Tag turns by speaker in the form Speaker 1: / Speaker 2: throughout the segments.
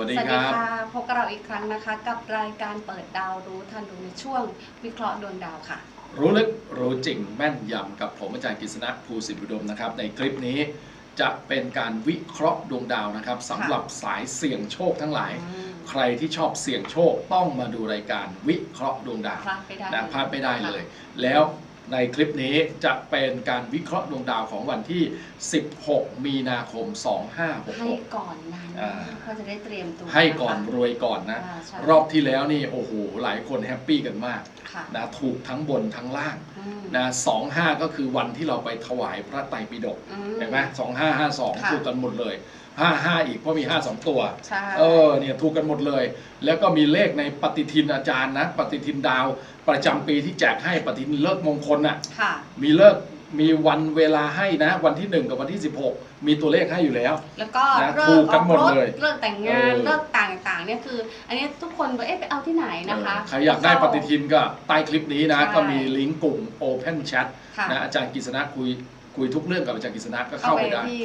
Speaker 1: วัสดี
Speaker 2: สวัส
Speaker 1: ค
Speaker 2: ดี
Speaker 1: รับ
Speaker 2: ค่ะพบกับเราอีกครั้งนะคะ กับรายการเปิดดาวรู้ทันดูในช่วงวิเคราะห์ดวงดาวค่ะ
Speaker 1: รู้ลึกรู้จริงแม่นยำกับผมอาจารย์กฤษณะภูสิทธิบุดมนะครับ ในคลิปนี้จะเป็นการวิเคราะห์ดวงดาวนะครับสำหรับสายเสี่ยงโชคทั้งหลาย
Speaker 2: อืม
Speaker 1: ใครที่ชอบเสี่ยงโชคต้องมาดูรายการวิเคราะห์ดวงดาว
Speaker 2: พลาดไม่ได้
Speaker 1: นะพลาดไม่ได้เลย แล้ว ในคลิปนี้จะเป็นการวิเคราะห์ดวงดาวของวันที่ 16 มีนาคม
Speaker 2: ให้
Speaker 1: 2566
Speaker 2: ก่อนนาน
Speaker 1: อ่า
Speaker 2: เพื่อจะได้เตรียมตัว
Speaker 1: ให้ก่อน
Speaker 2: นะคะ
Speaker 1: รวยก่อนนะ
Speaker 2: อ่าใช่
Speaker 1: รอบที่แล้วนี่โอ้โหหลายคนแฮปปี้กันมาก
Speaker 2: ค่ะ
Speaker 1: นะถูกทั้งบนทั้งล่าง
Speaker 2: อืม
Speaker 1: นะสองห้าก็คือวันที่เราไปถวายพระไตรปิฎก
Speaker 2: อื
Speaker 1: เห็นไหมสองห้าห้าสอง
Speaker 2: ค่ะ
Speaker 1: ถูกกันหมดเลยห้าห้าอีกเพราะมีห้าสองตัว
Speaker 2: ใช่
Speaker 1: เออเนี่ยถูกกันหมดเลย แล้วก็มีเลขในปฏิทินอาจารย์นะ ปฏิทินดาว ประจำปีที่แจกให้ปฏิทินเลิกมงคลน่ะ
Speaker 2: ค่ะ
Speaker 1: มีเลิกมีวันเวลาให้นะ วันที่ 1 กับวันที่ 16 มีตัวเลขให้อยู่แล้ว
Speaker 2: แล้วก็
Speaker 1: นะ
Speaker 2: เลิ
Speaker 1: ถู
Speaker 2: ก
Speaker 1: กกันหมดเลย
Speaker 2: เลิกแต่งงาน
Speaker 1: เออ
Speaker 2: เลิกต่างๆเนี่ยคือ อันนี้ทุกคนก็เอ๊ะไปเอาที่ไหนนะคะ
Speaker 1: ใครอยากได้ปฏิทินก็ใต้คลิปนี้นะ
Speaker 2: ใช่
Speaker 1: ก็มีลิงก์กลุ่ม Open Chat
Speaker 2: ค่ะ
Speaker 1: นะอาจารย์กฤษณะคุยคุยทุกเรื่องกับอาจารย์กฤษณะก็
Speaker 2: เข้า
Speaker 1: เข้า
Speaker 2: ไป
Speaker 1: ไปได้
Speaker 2: ที่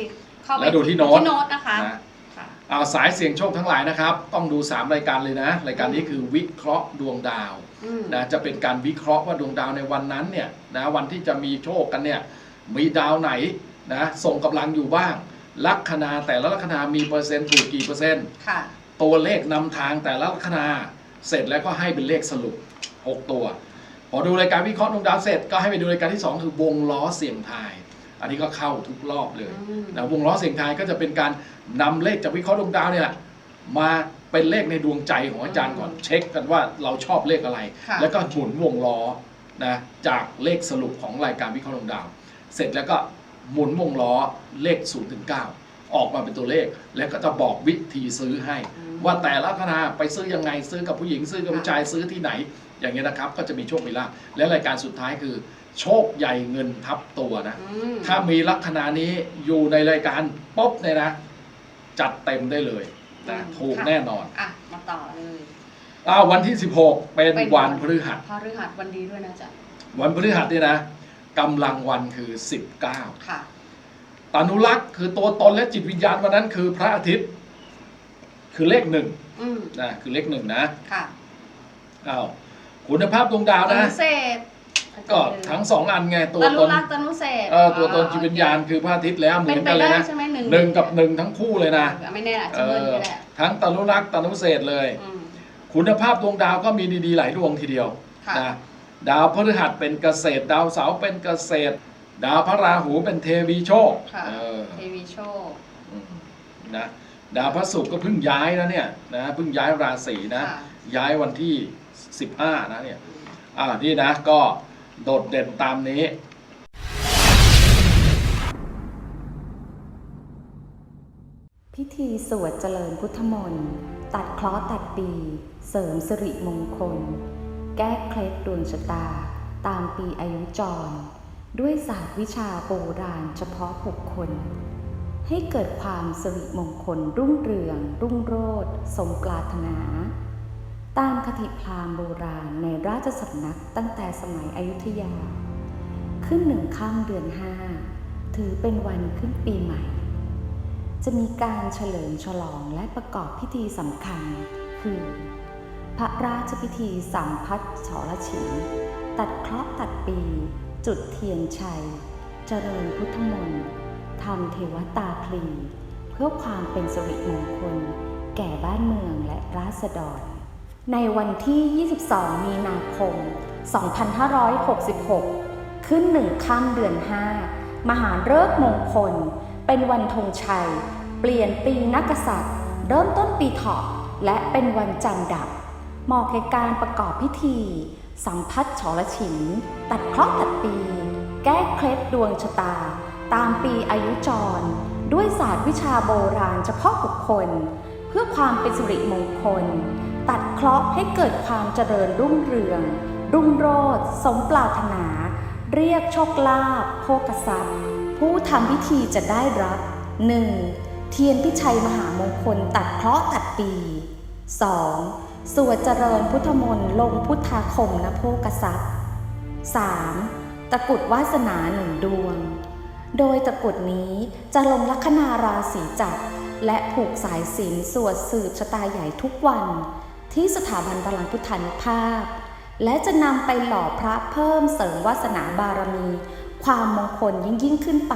Speaker 2: เข้าไป
Speaker 1: แล้วดูที่โน้ต
Speaker 2: ที่โน้ตนะคะ
Speaker 1: นะ
Speaker 2: ค่ะ
Speaker 1: เอาสายเสี่ยงโชคทั้งหลายนะครับ ต้องดู 3 รายการเลยนะ รายการนี้คือวิเคราะห์ดวงดาว
Speaker 2: อืม
Speaker 1: นะจะเป็นการวิเคราะห์ว่าดวงดาวในวันนั้นเนี่ยนะวันที่จะมีโชคกันเนี่ยมีดาวไหนนะส่งกำลังอยู่บ้าง ลัคนาแต่ละลัคนามีเปอร์เซ็นต์ถูกกี่เปอร์เซ็นต์
Speaker 2: ค่ะ
Speaker 1: ตัวเลขนำทางแต่ละลัคนาเสร็จแล้วก็ให้เป็นเลขสรุป 6 ตัว พอดูรายการวิเคราะห์ดวงดาวเสร็จก็ให้ไปดูรายการที่ 2 คือวงล้อเสี่ยงทาย อันนี้ก็เข้าทุกรอบเลย
Speaker 2: อืม
Speaker 1: นะวงล้อเสียงทายก็จะเป็นการนำเลขจากวิเคราะห์ดวงดาวเนี่ยแหละมา เป็นเลขในดวงใจของอาจารย์ก่อน
Speaker 2: อืม
Speaker 1: เช็คกันว่าเราชอบเลขอะไร
Speaker 2: ค่ะ
Speaker 1: แล้วก็หมุนวงล้อนะจากเลขสรุปของรายการวิเคราะห์ดวงดาว เสร็จแล้วก็หมุนวงล้อเลข0ูนถึงเออกมาเป็นตัวเลข แล้วก็จะบอกวิธีซื้อให้
Speaker 2: อืม
Speaker 1: ว่าแต่ละคณะไปซื้อยังไงซื้อกับผู้หญิงซื้อกับผู้ชายซื้อที่ไหน อย่างเงี้ยนะครับ ก็จะมีโชคมีลาภและรายการสุดท้ายคือ โชคใหญ่เงินทับตัวนะ
Speaker 2: อืม
Speaker 1: ถ้ามีลัคนานี้อยู่ในรายการป๊บเนี่ยนะ จัดเต็มได้เลย นะ
Speaker 2: อืม
Speaker 1: ถูก
Speaker 2: ค่ะ
Speaker 1: แน่นอน
Speaker 2: อะ มาต่อเลย
Speaker 1: อ้าววันที่ 16 เป็น
Speaker 2: เป็น
Speaker 1: วันพฤหัส
Speaker 2: พฤหัสวันดีด้วยนะจ๊ะ
Speaker 1: วันพฤหัสเนี่ยนะกำลังวันคือ 19
Speaker 2: ค่ะ
Speaker 1: ตานุรักษ์คือตัวตนและจิตวิญญาณวันนั้นคือพระอาทิตย์ คือเลขหนึ่ง
Speaker 2: อืม
Speaker 1: นะคือเลขหนึ่งนะ
Speaker 2: ค่ะ
Speaker 1: อ้าวคุณภาพดวงดาว
Speaker 2: ต
Speaker 1: นะ
Speaker 2: นุเศษ
Speaker 1: ก็ทั้งสองอันไงตัว
Speaker 2: ต
Speaker 1: ต
Speaker 2: นุ
Speaker 1: น
Speaker 2: รักษ์ตนุเศษ
Speaker 1: เออตัวตนจิตวิญญาณคือพระอาทิตย์แล้วเหมื
Speaker 2: เป็
Speaker 1: อนน
Speaker 2: ไป
Speaker 1: กันเลย
Speaker 2: ได้
Speaker 1: นะ
Speaker 2: ใช่ไหมหนึ่ง
Speaker 1: หนึ่งกับหนึ่งทั้งคู่เลยนะ
Speaker 2: เออไม่แน่อาจ
Speaker 1: เอ
Speaker 2: จะเบิ้ล
Speaker 1: อ
Speaker 2: ก็ได้
Speaker 1: ทั้งตานุรักษ์ตานุเศษเลย
Speaker 2: อืม
Speaker 1: คุณภาพดวงดาวก็มีดีๆหลายดวงทีเดียว
Speaker 2: ค่ะ
Speaker 1: นะดาวพฤหัสเป็นเกษตร ดาวเสาร์เป็นเกษตร ดาวพระราหูเป็นเทวีโชค
Speaker 2: ค่ะ
Speaker 1: เออ
Speaker 2: เทวีโชค
Speaker 1: อืมนะดาวพระศุกร์ก็เพิ่งย้ายนะเนี่ยนะเพิ่งย้ายราศีนะ
Speaker 2: ค่ะ
Speaker 1: ย้ายวันที่ 15นะเนี่ย อ่านี่นะก็โดดเด่นตามนี้
Speaker 3: พิธีสวดเจริญพุทธมนต์ตัดเคราะห์ตัดปี เสริมสิริมงคล แก้เคล็ดดวงชะตา ตามปีอายุจร ด้วยศาสตร์วิชาโบราณเฉพาะบุคคล ให้เกิดความสิริมงคลรุ่งเรือง รุ่งโรจน์สมปรารถนา ตามคติพราหมณ์โบราณในราชสำนักตั้งแต่สมัยอยุธยา ขึ้นหนึ่งข้ามเดือนห้าถือเป็นวันขึ้นปีใหม่ จะมีการเฉลิมฉลองและประกอบพิธีสำคัญ คือ พระราชพิธีสัมพัทฉรฉินตัดเคราะห์ตัดปี จุดเทียนชัย เจริญพุทธมนต์ทำเทวตาพลี เพื่อความเป็นสิริมงคล แก่บ้านเมืองและราษฎร ในวันที่ 22 มีนาคม 2566 ขึ้นหนึ่งข้ามเดือน 5 มหาฤกษ์มงคล เป็นวันธงชัย เปลี่ยนปีนักกษัตริย์ เริ่มต้นปีเถาะและเป็นวันจันทร์ดับเหมาะแก่การประกอบพิธี สัมพัทฉรฉิน ตัดเคราะห์ตัดปี แก้เคล็ดดวงชะตา ตามปีอายุจร ด้วยศาสตร์วิชาโบราณเฉพาะบุคคล เพื่อความเป็นสิริมงคล ตัดเคราะห์ให้เกิดความเจริญรุ่งเรือง รุ่งโรจน์สมปรารถนา เรียกโชคลาภโภกทรัพย์ ผู้ทำพิธีจะได้รับ 1. เทียนพิชัยมหามงคลตัดเคราะห์ตัดปี 2. สวดเจริญพุทธมนต์ลงพุทธาคมนโภกทรัพย์ 3. ตะกุดวาสนาหนึ่งดวง โดยตะกุดนี้จะลงลัคนาราศีจักรและผูกสายศีลสวดสืบชะตาใหญ่ทุกวัน ที่สถาบันพลังพุทธานุภาพ และจะนำไปหล่อพระเพิ่มเสริมวาสนาบารมี ความมงคลยิ่งยิ่งขึ้นไป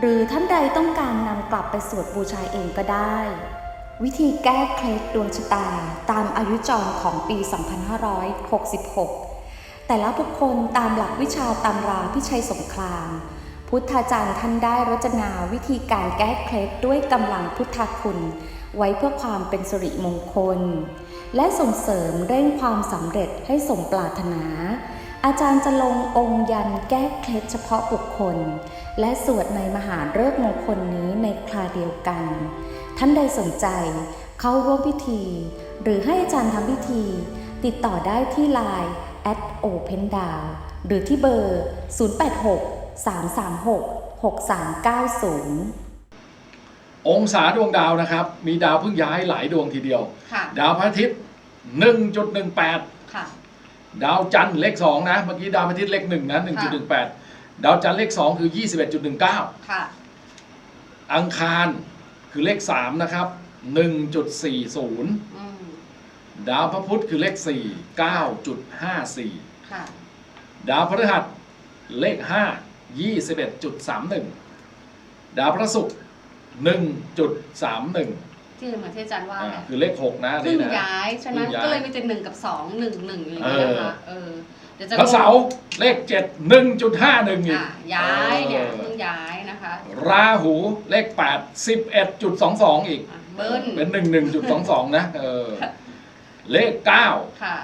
Speaker 3: หรือท่านใดต้องการนำกลับไปสวดบูชาเองก็ได้ วิธีแก้เคล็ดดวงชะตาตามอายุจรของปี 2566 แต่ละบุคคลตามหลักวิชาตำราพิชัยสงคราม พุทธาจารย์ท่านได้รจนาวิธีการแก้เคล็ดด้วยกำลังพุทธคุณ ไว้เพื่อความเป็นสิริมงคล และส่งเสริมเร่งความสำเร็จให้สมปรารถนา อาจารย์จะลงองค์ยันแก้เคล็ดเฉพาะบุคคล และสวดในมหาฤกษ์มงคลนี้ในคราเดียวกัน ท่านใดสนใจเข้าร่วมพิธี หรือให้อาจารย์ทำพิธี ติดต่อได้ที่ Line at open d o w n หรือที่เบอร์ 086 336 6390
Speaker 1: องศาดวงดาวนะครับ มีดาวเพิ่งย้ายหลายดวงทีเดียว
Speaker 2: ค่ะ
Speaker 1: ดาวพระอาทิตย์ 1.18
Speaker 2: ค่ะ
Speaker 1: ดาวจันทร์เลข 2 นะ เมื่อกี้ดาวพระอาทิตย์เลข1นะ 1.18 ดาวจันทร์เลข 2 คือ 21.19
Speaker 2: ค่ะ
Speaker 1: อังคารคือเลข 3 นะครับ 1.40
Speaker 2: อืม
Speaker 1: ดาวพระพุธคือเลข 4 9.54
Speaker 2: ค่ะ
Speaker 1: ดาวพฤหัสเลข 5 21.31 ดาวพระศุกร์ 1.31
Speaker 2: ที่เหมือนที่อาจารย์ว่า
Speaker 1: อ่า
Speaker 2: แหละ
Speaker 1: คือเลข 6 นะ
Speaker 2: เพิ่
Speaker 1: นี่
Speaker 2: ง
Speaker 1: นะ
Speaker 2: ย้าย ฉะนั้น
Speaker 1: เพิ่งย้าย
Speaker 2: ก็เลยมีแต่หนึ่งกับสองหนึ่งหนึ่งอย่างเงี้ยนะคะเออเดี๋ยวจะ
Speaker 1: พระเสาร์เลข 7 1.51อีก
Speaker 2: อะย้ายเนี่ย
Speaker 1: เออ
Speaker 2: เพิ่งย้ายนะคะ
Speaker 1: ราหูเลข 8 11.22 อีก
Speaker 2: อะเบิ้ล
Speaker 1: เป็น 11.22 นะเออเลข 9
Speaker 2: ค่ะ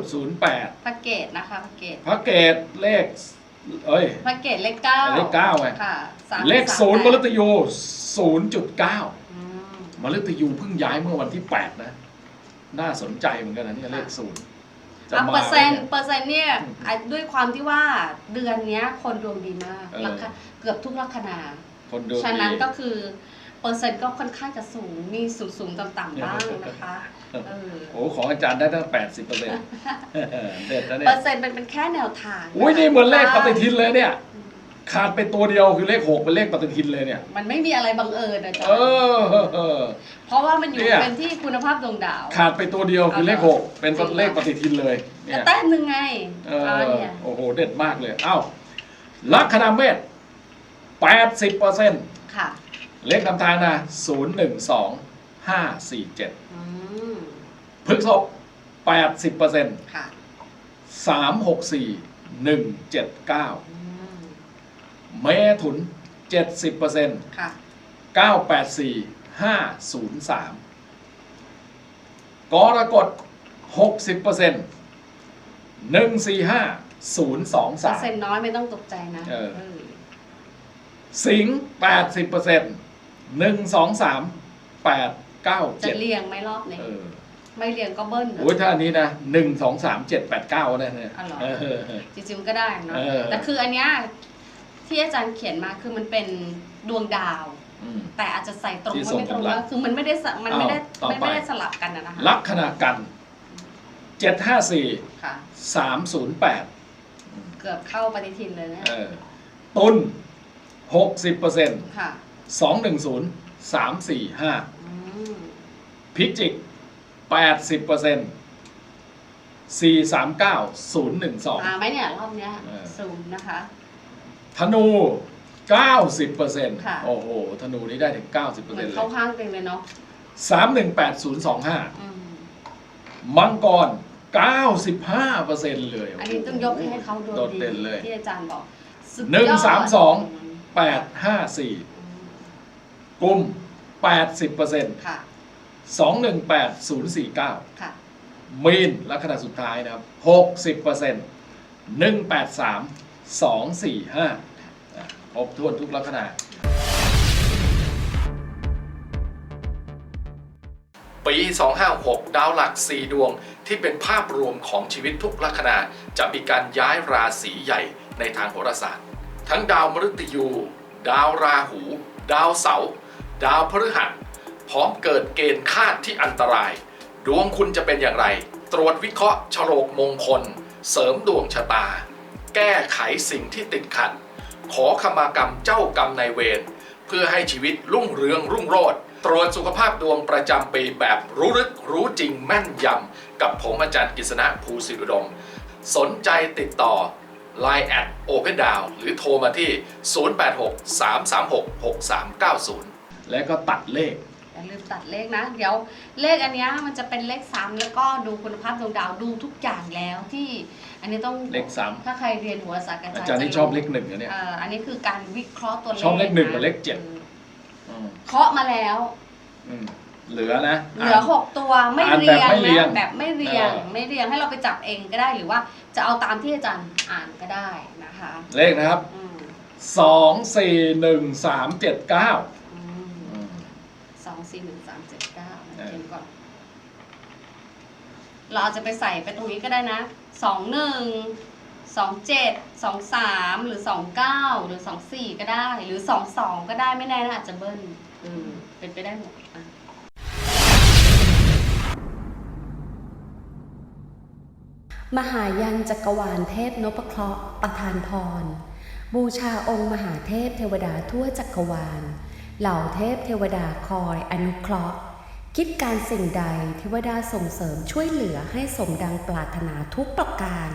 Speaker 1: 3.08
Speaker 2: พระเกตนะคะพระเกต
Speaker 1: พระเกตเลข เอ้ย
Speaker 2: พระเกตเลขเก้า
Speaker 1: เลขเก้าไง
Speaker 2: ค่ะสาม
Speaker 1: เลข
Speaker 2: สาม
Speaker 1: ศูนย์
Speaker 2: แป
Speaker 1: ม
Speaker 2: ด
Speaker 1: ฤตยู0.9
Speaker 2: อืม
Speaker 1: มฤตยูเพิ่งย้ายเมื่อวันที่8นะ น่าสนใจเหมือนกันนะเนี่ยเลขศูนย์จะ
Speaker 2: อะ
Speaker 1: มา
Speaker 2: เปอร์เซ็นต์
Speaker 1: ไหม
Speaker 2: เปอร์เซ็นต์เนี่ย
Speaker 1: อืม
Speaker 2: อะด้วยความที่ว่าเดือนเนี้ยคนดวงดีมาก
Speaker 1: เออ
Speaker 2: ราคาเกือบทุกลัคนา
Speaker 1: คนดู
Speaker 2: ฉะนั้น
Speaker 1: ดี
Speaker 2: ก็คือ เปอร์เซ็นต์ก็ค่อนข้างจะสูง มีสูงสูงๆต่ำๆบ้างนะคะเออ
Speaker 1: โอ้ของอาจารย์ได้ตั้ง 80เปอร์เซ็นต์เด็ดนะเนี่
Speaker 2: เปอยร์เซ็นต์เป็นเป็นแค่แนวทาง
Speaker 1: อุ้ยนี่เหมือนเลขปฏิทิ
Speaker 2: น
Speaker 1: นเลยเนี่ย ขาดไปตัวเดียวคือเลข6เป็นเลขปฏิทินเลยเนี่ย
Speaker 2: มันไม่มีอะไรบังเอิญนะจ๊ะ
Speaker 1: เออเออ
Speaker 2: เพราะว่ามันอยู่
Speaker 1: เนี่ย
Speaker 2: เป็นที่คุณภาพดวงดาว
Speaker 1: ขาดไปตัวเดียวคือเลข
Speaker 2: เอาเหรอ
Speaker 1: 6เป็น
Speaker 2: จริงเหรอ
Speaker 1: เลขปฏิทินเลย
Speaker 2: แต่
Speaker 1: เนี่ย
Speaker 2: แต้มหนึ่งไง
Speaker 1: เอ
Speaker 2: เอา
Speaker 1: อ
Speaker 2: เนี่ย
Speaker 1: โอ้โหเด็ดมากเลย เอ้าลัคนาเมษ80เปอร์เซ็นต์
Speaker 2: ค่ะ
Speaker 1: เลขนำทางนะ012 547
Speaker 2: อืม
Speaker 1: พฤษภ80เปอร์เซ็นต์
Speaker 2: ค่ะ
Speaker 1: 364 179
Speaker 2: อืม
Speaker 1: เมถุน70เปอร์เซ็นต์
Speaker 2: ค่ะ
Speaker 1: 984 503กรกฎ60เปอร์เซ็นต์145
Speaker 2: เปอร์เซ็น
Speaker 1: 023
Speaker 2: ต์น้อยไม่ต้องตกใจนะ
Speaker 1: เออ
Speaker 2: เออ
Speaker 1: สิงห์80เปอร์เซ็นต์ 123 897
Speaker 2: จะเรียงไหม่รอบนี้
Speaker 1: เออ
Speaker 2: ไม่เรียงก็เบิ้ลเหรอ
Speaker 1: โอ้ยถ้าอันนี้นะ1 2 3 7 8 9นะเนี่ย
Speaker 2: อ๋อเหรอ
Speaker 1: เออ
Speaker 2: จริงๆมันก็ได้เนาะ
Speaker 1: เออ
Speaker 2: แต่คืออันเนี้ยที่อาจารย์เขียนมาคือมันเป็นดวงดาว
Speaker 1: อืม
Speaker 2: แต่อาจจะใส่ตรง
Speaker 1: ที่
Speaker 2: ก็
Speaker 1: ส่ง
Speaker 2: ไม่ตรง
Speaker 1: กำลัง
Speaker 2: ว่าคือมันไม่ได้สะมันไม่ได้
Speaker 1: อ้าวต่อไป
Speaker 2: ไม่ไม่ได้สลับกันอะนะคะ
Speaker 1: ลัคนากัน754
Speaker 2: ค่ะ
Speaker 1: 308
Speaker 2: เกือบเข้าปฏิทินเลยนะ
Speaker 1: เออตุน60เปอร์เซ็นต์
Speaker 2: ค่ะ
Speaker 1: 210 345
Speaker 2: อืม
Speaker 1: พิจิก80เปอร์เซ็นต์439
Speaker 2: มาไหมเนี่ย รอบเนี้ย
Speaker 1: เออ
Speaker 2: ซูมนะคะ
Speaker 1: 012ธนู90เปอร์เซ็นต์
Speaker 2: ค่ะ
Speaker 1: โอ้โหธนูนี้ได้ถึง90เปอร์
Speaker 2: เหมื
Speaker 1: เซ็
Speaker 2: อนน
Speaker 1: ต์เล
Speaker 2: เข้ายข้างเต็มเลยเนาะ
Speaker 1: 318025
Speaker 2: อืม
Speaker 1: มังกร95เปอร์เซ็นต์เลย
Speaker 2: อันนี้ต้องยกให้เขาดวง
Speaker 1: โดด
Speaker 2: ดี
Speaker 1: เด่นเลย
Speaker 2: ที่อาจารย์บอกสุด
Speaker 1: หนึ่ง
Speaker 2: ยอด
Speaker 1: สามสอง
Speaker 2: อืม
Speaker 1: 854กุม80 เปอร์เซ็นต์
Speaker 2: ค่ะ
Speaker 1: 218049
Speaker 2: ค่ะ
Speaker 1: มีนลัคนาสุดท้ายนะครับ60เปอร์เซ็นต์183 245ครบถ้วนทุกลัคนาปี 256 ดาวหลัก 4 ดวงที่เป็นภาพรวมของชีวิตทุกลัคนาจะมีการย้ายราศีใหญ่ในทางโหราศาสตร์ ทั้งดาวมฤตยู ดาวราหู ดาวเสาร์ ดาวพฤหัสพร้อมเกิดเกณฑ์คาดที่อันตราย ดวงคุณจะเป็นอย่างไร ตรวจวิเคราะห์ฉลกมงคล เสริมดวงชะตา แก้ไขสิ่งที่ติดขัด ขอขมากรรมเจ้ากรรมนายเวรเพื่อให้ชีวิตรุ่งเรืองรุ่งโรจน์ตรวจสุขภาพดวงประจำปีแบบรู้ลึกรู้จริงแม่นยำ กับผมอาจารย์กฤษณะภูสิริอุดม สนใจติดต่อ Line แอด Open Down หรือโทรมาที่ 0863366390 และก็ตัดเลข
Speaker 2: อย่าลืมตัดเลขนะ เดี๋ยวเลขอันเนี้ยมันจะเป็นเลขซ้ำแล้วก็ดูคุณภาพดวงดาวดูทุกอย่างแล้วที่ อันนี้ต้อง
Speaker 1: เลขซ้ำ
Speaker 2: ถ้าใครเรียนหัวศาสตร์กระ
Speaker 1: อา
Speaker 2: จาย
Speaker 1: จารย์นี่ชอบเลขหนึ่งนะเนี่ย
Speaker 2: เอ่ออันนี้คือการวิเคราะห์ตัวเลข
Speaker 1: ชอบเลขหนึ่งะกับเลขเจ็ด
Speaker 2: อืม
Speaker 1: อืม
Speaker 2: เคาะมาแล้ว
Speaker 1: อืมเหลือนะ
Speaker 2: เหลือหกตัวไม่
Speaker 1: อ่าน
Speaker 2: เรียง
Speaker 1: แบบไม่เรียง
Speaker 2: นะแบบไม่เรียง
Speaker 1: เออ
Speaker 2: ไม่เรียงให้เราไปจับเองก็ได้หรือว่าจะเอาตามที่อาจารย์อ่านก็ได้นะคะ
Speaker 1: เลขนะครับ
Speaker 2: อืม
Speaker 1: สองสี่หนึ่งสามเจ็ดเก้า
Speaker 2: อืมสองสี่หนึ่งสาม เจ็ดเก้า
Speaker 1: เออ
Speaker 2: เขียนก่อน เราอาจจะไปใส่ไปตรงนี้ก็ได้นะสองหนึ่งสองเจ็ดสองสามหรือสองเก้าหรือสองสี่ก็ได้ หรือสองสองก็ได้ไม่แน่นะอาจจะเบิ้ลอืมเป็นไปได้หมดอะ
Speaker 4: มหายันจักรวาลเทพนพเคราะห์ประทานพร บูชาองค์มหาเทพเทวดาทั่วจักรวาล เหล่าเทพเทวดาคอยอนุเคราะห์ คิดการสิ่งใดเทวดาส่งเสริมช่วยเหลือให้สมดังปรารถนาทุกประการ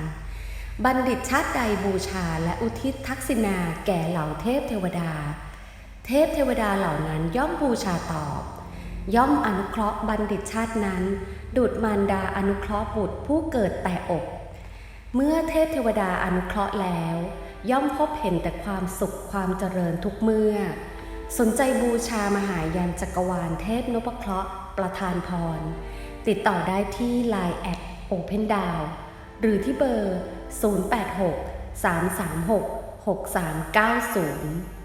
Speaker 4: บัณฑิตชาติใดบูชาและอุทิศทักษิณาแก่เหล่าเทพเทวดา เทพเทวดาเหล่านั้นย่อมบูชาตอบ ย่อมอนุเคราะห์บัณฑิตชาตินั้น ดุจมารดาอนุเคราะห์บุตรผู้เกิดแต่อก เมื่อเทพเทวดาอนุเคราะห์แล้ว ย่อมพบเห็นแต่ความสุขความเจริญทุกเมื่อ สนใจบูชามหายันจักรวาลเทพนพเคราะห์ประธานพร ติดต่อได้ที่ Line แอด Open Down หรือที่เบอร์ 086 336 6390